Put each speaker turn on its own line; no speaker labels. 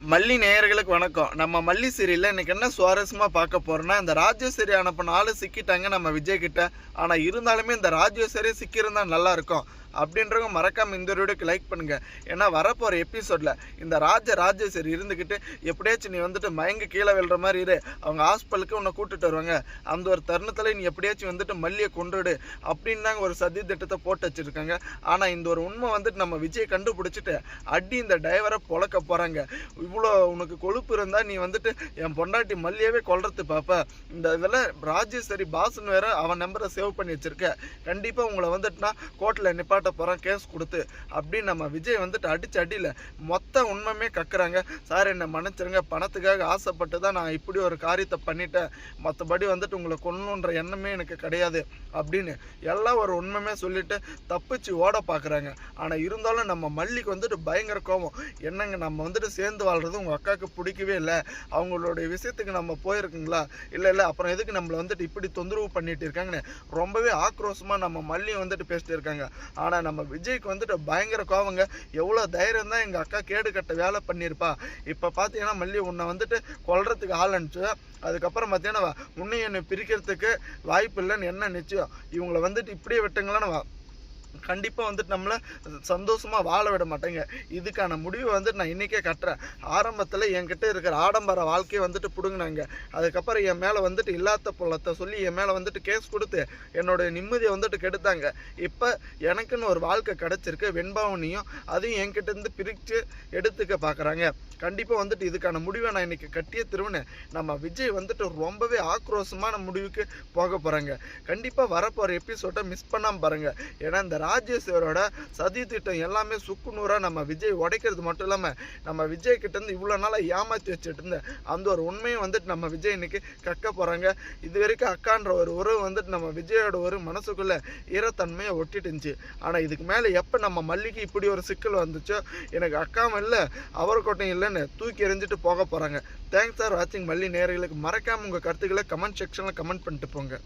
மல்லி நேயர்களுக்கு வணக்கம். நம்ம மல்லி சீரியல்ல இன்னைக்கு என்ன சுவாரஸ்யமா பார்க்க போறோம்னா இந்த ராஜேஸ்வரி அனுப்பின ஆளு சிக்கிட்டாங்க நம்ம விஜய் கிட்ட ஆனால் இருந்தாலுமே இந்த ராஜேஸ்வரி சிக்கியிருந்தா நல்லா இருக்கும். அப்படின்றவங்க மறக்காமல் இந்த வீடியோக்கு லைக் பண்ணுங்க. ஏன்னா வரப்போகிற எபிசோடில் இந்த ராஜ ராஜேஸ்வரி இருந்துக்கிட்டு எப்படியாச்சும் நீ வந்துட்டு மயங்கி கீழே விழுற மாதிரி இரு. அவங்க ஹாஸ்பிட்டலுக்கு உன்னை கூட்டிட்டு வருவாங்க. அந்த ஒரு தருணத்தில் நீ எப்படியாச்சும் வந்துட்டு மல்லியை கொண்டுடு அப்படின்னு தாங்க ஒரு சதி திட்டத்தை போட்டு வச்சிருக்காங்க. ஆனால் இந்த ஒரு உண்மை வந்துட்டு நம்ம விஜய் கண்டுபிடிச்சிட்டு அடி இந்த டைவரை பொழக்க போகிறாங்க இவ்வளோ உனக்கு கொழுப்பு இருந்தால் நீ வந்துட்டு என் பொண்டாட்டி மல்லியவே கொல்றது பாப்ப. இந்த இதில் ராஜேஸ்வரி பாசுன்னு வேற அவன் நம்பரை சேவ் பண்ணி வச்சிருக்க. கண்டிப்பாக உங்களை வந்துட்டுனா கோர்ட்டில் நிப்பாட்ட போகிறோம் கேஸ் கொடுத்து. அப்படின்னு நம்ம விஜய் வந்துட்டு அடிச்சு அடியில மொத்த உண்மையுமே கக்குறாங்க. சார் என்னை மன்னிச்சிருங்க. பணத்துக்காக ஆசைப்பட்டு தான் நான் இப்படி ஒரு காரியத்தை பண்ணிட்டேன். மற்றபடி வந்துட்டு உங்களை கொல்லணுன்ற எண்ணமே எனக்கு கிடையாது. அப்படின்னு எல்லாம் ஒரு உண்மையுமே சொல்லிட்டு தப்பிச்சு ஓட பார்க்குறாங்க ஆனால் இருந்தாலும் நம்ம மல்லிக்கு வந்துட்டு பயங்கர கோபம். என்னங்க நம்ம வந்துட்டு சேர்ந்து வாழ்றது உங்கள் அக்காவுக்கு பிடிக்கவே இல்லை. அவங்களுடைய விஷயத்துக்கு நம்ம போயிருக்குங்களா? இல்லை இல்லை. அப்புறம் எதுக்கு நம்மளை வந்துட்டு இப்படி தொந்தரவு பண்ணிட்டு இருக்காங்கன்னு? ரொம்பவே ஆக்ரோஷமாக நம்ம மல்லியை வந்துட்டு பேசிட்டு இருக்காங்க. ஆனால் நம்ம விஜய்க்கு வந்துட்டு பயங்கர கோவங்க. எவ்வளோ தைரியம் தான் எங்கள் அக்கா கேடு கட்ட வேலை பண்ணியிருப்பா இப்போ பார்த்தீங்கன்னா மல்லி உன்னை வந்துட்டு கொல்றதுக்கு ஆள் அனுப்பிச்சு. அதுக்கப்புறம் பார்த்தீங்கன்னா உன்னை என்னை பிரிக்கிறதுக்கு வாய்ப்பு இல்லைன்னு என்ன நிச்சயம்? இவங்களை வந்துட்டு இப்படியே விட்டுங்களான்னு கண்டிப்பாக வந்துட்டு நம்மளை சந்தோஷமாக வாழ விட மாட்டேங்க. இதுக்கான முடிவை வந்துட்டு நான் இன்றைக்கே கட்டுறேன். ஆரம்பத்தில் என்கிட்ட இருக்கிற ஆடம்பர வாழ்க்கையை வந்துட்டு பிடுங்கினாங்க. அதுக்கப்புறம் என் மேலே வந்துட்டு இல்லாத பொலத்தை சொல்லி என் மேலே வந்துட்டு கேஸ் கொடுத்து என்னோட நிம்மதியை வந்துட்டு கெடுத்தாங்க. இப்போ எனக்குன்னு ஒரு வாழ்க்கை கிடச்சிருக்கு வெண்பாவனியும் அதையும் என்கிட்ட இருந்து பிரித்து எடுத்துக்க பார்க்குறாங்க கண்டிப்பாக வந்துட்டு இதுக்கான முடிவை நான் இன்றைக்கி கட்டியே திருவினேன் நம்ம விஜய் வந்துட்டு ரொம்பவே ஆக்ரோஷமான முடிவுக்கு போக போகிறாங்க கண்டிப்பாக வரப்போகிற எபிசோட்டை மிஸ் பண்ணாமல் பாருங்கள் ஏன்னா இந்த ராஜேஸ்வரோட சதி திட்டம் எல்லாமே சுக்குநூறாக நம்ம விஜய் உடைக்கிறது மட்டும் இல்லாமல் நம்ம விஜய் கிட்டேருந்து இவ்வளோ நாளாக ஏமாற்றி வச்சுட்டு இருந்த அந்த ஒரு உண்மையும் வந்துட்டு நம்ம விஜய் இன்னைக்கு கக்க போகிறாங்க இது வரைக்கும் அக்கான்ற ஒரு உறவு வந்துட்டு நம்ம விஜயோட ஒரு மனசுக்குள்ளே ஈரத்தன்மையை ஒட்டிட்டு இருந்துச்சு. ஆனால் இதுக்கு மேலே எப்போ நம்ம மல்லிக்கு இப்படி ஒரு சிக்கல் வந்துச்சோ எனக்கு அக்காம இல்லை அவருக்கோட்டம் இல்லைன்னு தூக்கி எறிஞ்சிட்டு போக போகிறாங்க தேங்க்ஸ் ஃபார் வாட்சிங் மல்லி நேர்களுக்கு மறக்காமல் உங்கள் கருத்துக்களை கமெண்ட் செக்ஷனில் கமெண்ட் பண்ணிட்டு போங்க.